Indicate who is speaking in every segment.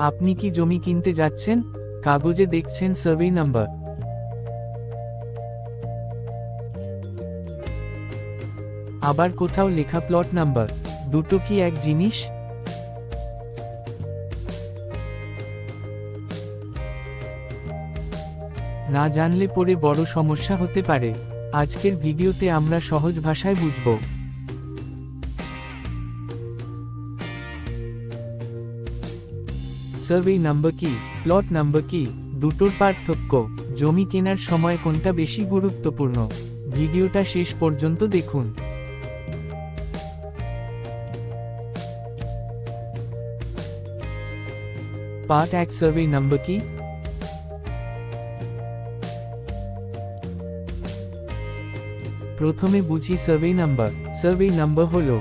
Speaker 1: আপনি কি জমি কিনতে যাচ্ছেন? কাগজে দেখছেন সার্ভে নাম্বার। আবার কোথাও লেখা প্লট নাম্বার। দুটো কি এক জিনিস? না জানলে পরে বড় সমস্যা হতে পারে। আজকের ভিডিওতে আমরা সহজ ভাষায় বুঝব। সার্ভে নাম্বার কি প্লট নাম্বার কি দুটোর পার্থক্য, জমি কেনার সময় কোনটা বেশি গুরুত্বপূর্ণ? ভিডিওটা শেষ পর্যন্ত দেখুন। পার্ট এক সার্ভে নাম্বার কি প্রথমে বুঝি সার্ভে নাম্বার সার্ভে নাম্বার হলো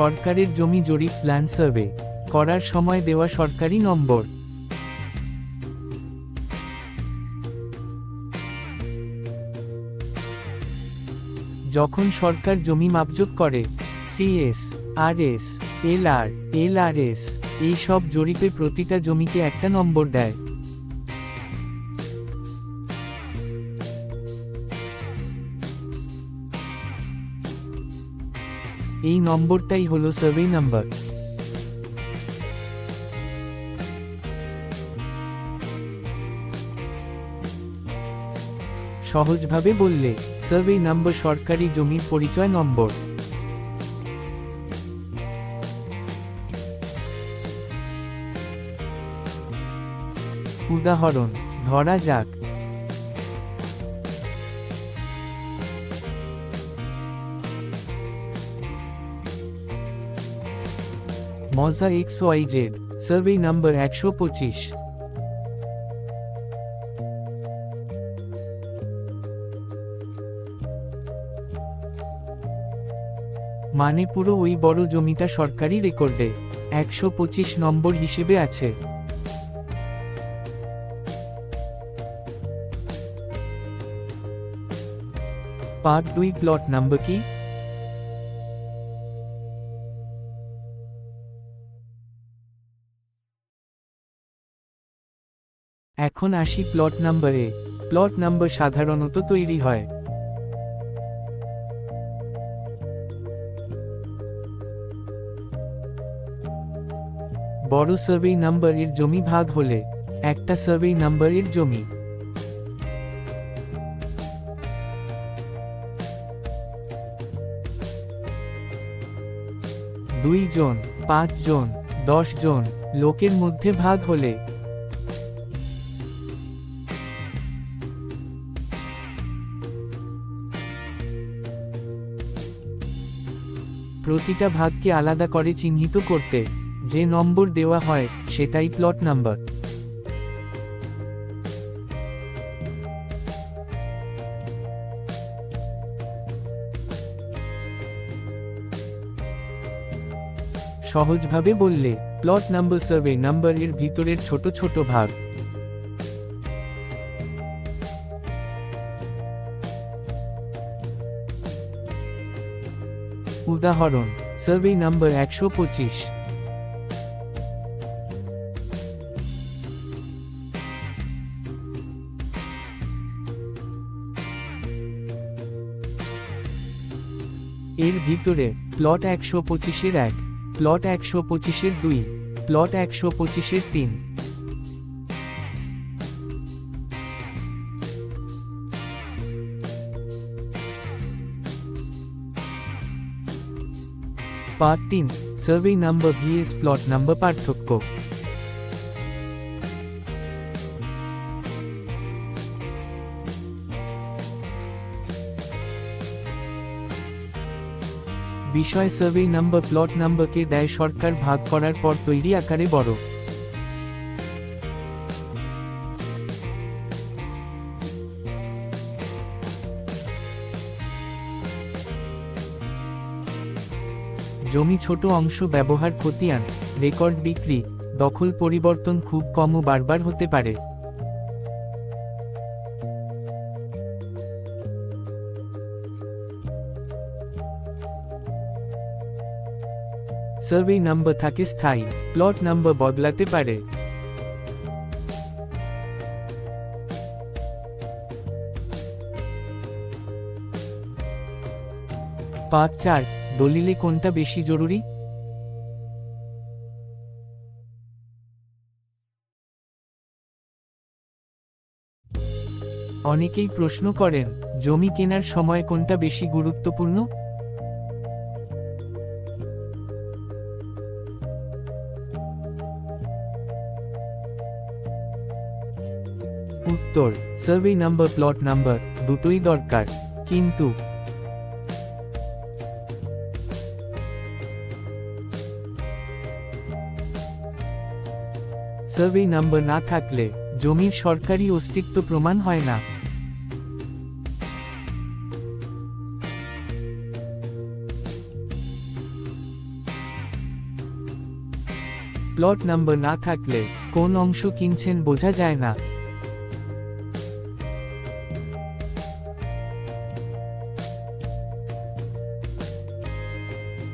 Speaker 1: সরকারের জমি জরিপ প্ল্যান সার্ভে করার সময় দেওয়া সরকারি নম্বর। যখন সরকার জমি মাপজোক করে CS R S L R L R S এই সব জরিপে প্রতিটা জমিকে একটা নম্বর দেয়। এই নম্বরটাই হলো সার্ভে নাম্বার সহজভাবে বললে সার্ভে নাম্বার সরকারি জমির পরিচয় নম্বর। উদাহরণ, ধরা যাক মজা X Y Z survey number একশো পঁচিশ। মানে পুরো ওই বড় জমিটা সরকারি রেকর্ডে, একশো পঁচিশ নম্বর হিসেবে আছে। পার্ট দুই প্লট নাম্বার কি? এখন আসি প্লট নাম্বারে প্লট নাম্বার সাধারণত তৈরি হয়। বড় সার্ভে নাম্বার এর জমি ভাগ হলে, একটা সার্ভে নাম্বার এর জমি। দুই জন, পাঁচ জন, দশ জন লোকের মধ্যে ভাগ হলে প্রতিটা ভাগকে আলাদা করে চিহ্নিত করতে যে নম্বর দেওয়া হয়, সেটাই প্লট নাম্বার। সহজভাবে বললে, প্লট নাম্বার সার্ভে নাম্বার এর ভিতরের ছোট ছোট ভাগ উদাহরণ সার্ভে নাম্বার একশো পঁচিশ। এর ভিতরে প্লট একশো পঁচিশের এক প্লট একশো পঁচিশের দুই প্লট একশো পঁচিশের তিন। পার্ট তিন survey number vs plot number পার্থক্য। বিষয় সার্ভে নাম্বার প্লট নাম্বারকে দেয় সরকার ভাগ করার পর তৈরি আকারে বড়। জমি ছোট অংশ ব্যবহার খতিয়ান, রেকর্ড বিক্রি, দখল পরিবর্তন খুব কমও বারবার হতে পারে। সার্ভে নাম্বার থাকে স্থায়ী, প্লট নাম্বার বদলাতে পারে। পাঁচ চার দলিলে কোনটা বেশি জরুরি? অনেকেই প্রশ্ন করেন, জমি কেনার সময় কোনটা বেশি গুরুত্বপূর্ণ? উত্তর, সার্ভে নাম্বার, প্লট নাম্বার দুটোই দরকার, কিন্তু সার্ভে নাম্বার না থাকলে জমির সরকারি অস্তিত্ব প্রমাণ হয় না। প্লট নাম্বার না থাকলে কোন অংশ কিনছেন বোঝা যায় না।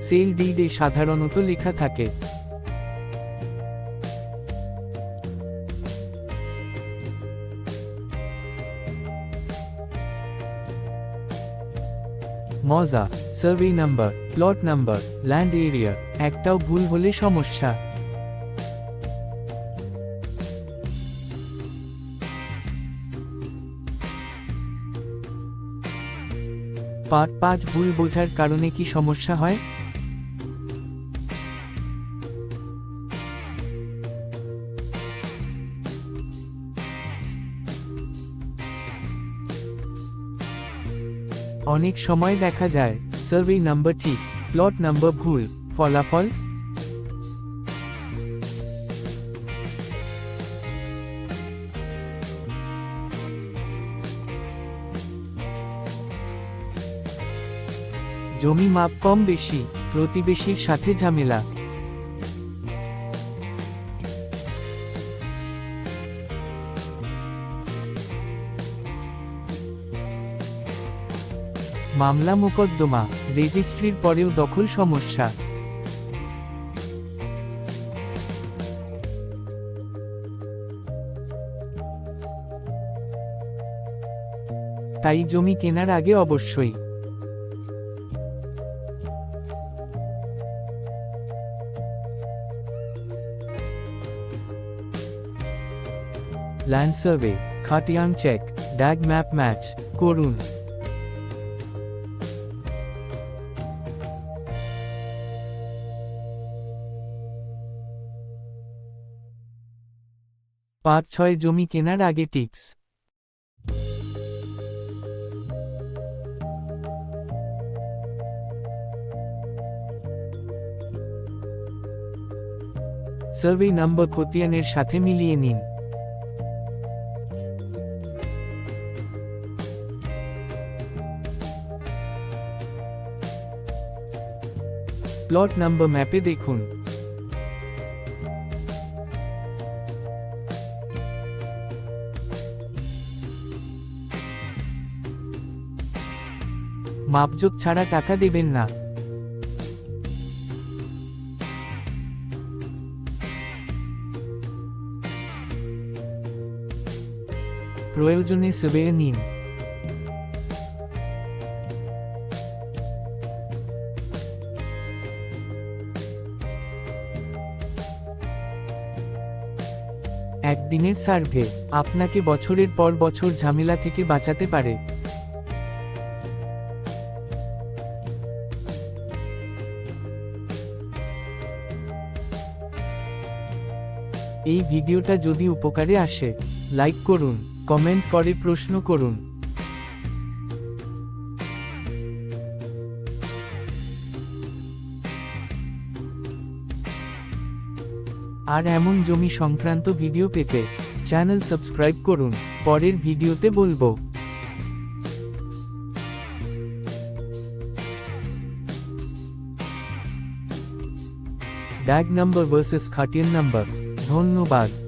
Speaker 1: সেল ডিডে সাধারণত লেখা থাকে। মজা survey number plot number land area একটাও ভুল হলে সমস্যা। পাঁচ ভুল বোঝার কারণে কি সমস্যা হয়? অনেক সময় দেখা যায়। সার্ভে নাম্বার ঠিক, প্লট নাম্বার ভুল, ফলাফল জমি মাপ কম বেশি, প্রতিবেশীর সাথে ঝামেলা। মামলা মোকদ্দমা, রেজিস্ট্রির পরেও দখল সমস্যা। তাই জমি কেনার আগে অবশ্যই। ল্যান্ড সার্ভে খাতিয়ান চেক ড্যাগ ম্যাপ ম্যাচ করুন। পাঁচ ছয় জমি কেনার আগে টিপস। সার্ভে নাম্বার খতিয়ানের সাথে মিলিয়ে নিন। প্লট নাম্বার ম্যাপে দেখুন। মাপজোক ছাড়া টাকা দেবেন না। প্রয়োজনে সেবে নিন। একদিনের সার্ভে, আপনাকে বছরের পর বছর ঝামেলা থেকে বাঁচাতে পারে। এই ভিডিওটা যদি উপকারে আসে লাইক করুন কমেন্ট করে প্রশ্ন করুন। আর এমন জমি সংক্রান্ত ভিডিও পেতে চ্যানেল সাবস্ক্রাইব করুন। পরের ভিডিওতে বলব। ড্যাগ নাম্বার ভার্সেস খাটিয়ান নাম্বার ধন্যবাদ।